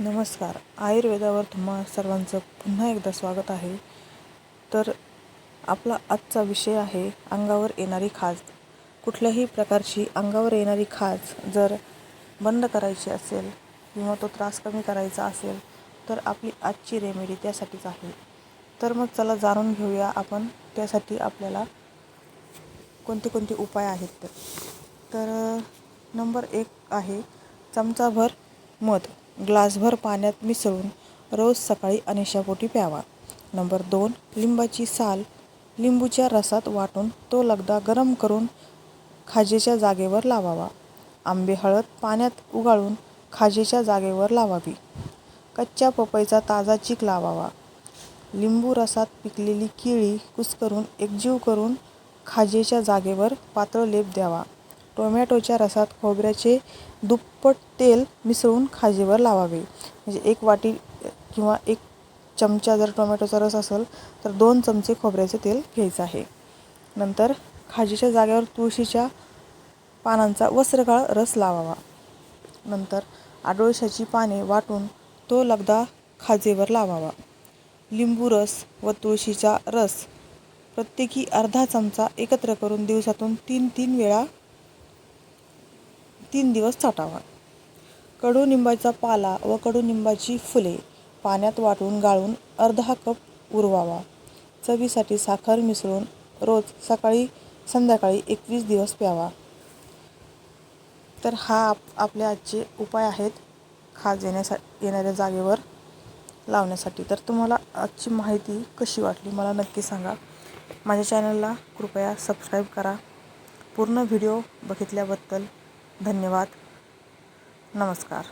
नमस्कार. आयुर्वेदावर तुम्हा सर्वांचं पुन्हा एकदा स्वागत आहे. तर आपला आजचा विषय आहे अंगावर येणारी खाज. कुठल्याही प्रकारची अंगावर येणारी खाज जर बंद करायची असेल किंवा तो त्रास कमी करायचा असेल तर आपली आजची रेमेडी त्यासाठीच आहे. तर मग चला जाणून घेऊया आपण त्यासाठी आपल्याला कोणते कोणते उपाय आहेत तर नंबर एक आहे चमचाभर मध. ग्लासभर पाण्यात मिसळून रोज सकाळी अनिशापोटी प्यावा. नंबर दोन लिंबाची साल. लिंबूच्या रसात वाटून तो लगदा गरम करून खाजेच्या जागेवर लावावा. आंबे हळद पाण्यात उगाळून खाजेच्या जागेवर लावावी. कच्च्या पपईचा ताजा चीक लावावा. लिंबू रसात पिकलेली केळी कुस्करून एकजीव करून खाजेच्या जागेवर पातळ लेप द्यावा. टोमॅटोच्या रसात खोबऱ्याचे दुप्पट तेल मिसळून खाजेवर लावावे. म्हणजे एक वाटी किंवा एक चमचा जर टोमॅटोचा रस असेल तर दोन चमचे खोबऱ्याचे तेल घ्यायचं आहे. नंतर खाजीच्या जागेवर तुळशीच्या पानांचा वस्त्रकाळ रस लावावा. नंतर आडोळशाची पाने वाटून तो लगदा खाजेवर लावावा. लिंबू रस व तुळशीचा रस प्रत्येकी अर्धा चमचा एकत्र करून दिवसातून तीन तीन वेळा तीन दिवस साठावा कडुनिंबाचा पाला व कडुनिंबाची फुले पाण्यात वाटून गाळून अर्धा कप उरवावा. चवीसाठी साखर मिसळून रोज सकाळी संध्याकाळी एकवीस दिवस प्यावा. तर हा आप आपल्या आजचे उपाय आहेत खाज येण्यासा येणाऱ्या जागेवर लावण्यासाठी. तर तुम्हाला आजची माहिती कशी वाटली मला नक्की सांगा. माझ्या चॅनलला कृपया सबस्क्राईब करा. पूर्ण व्हिडिओ बघितल्याबद्दल धन्यवाद. नमस्कार.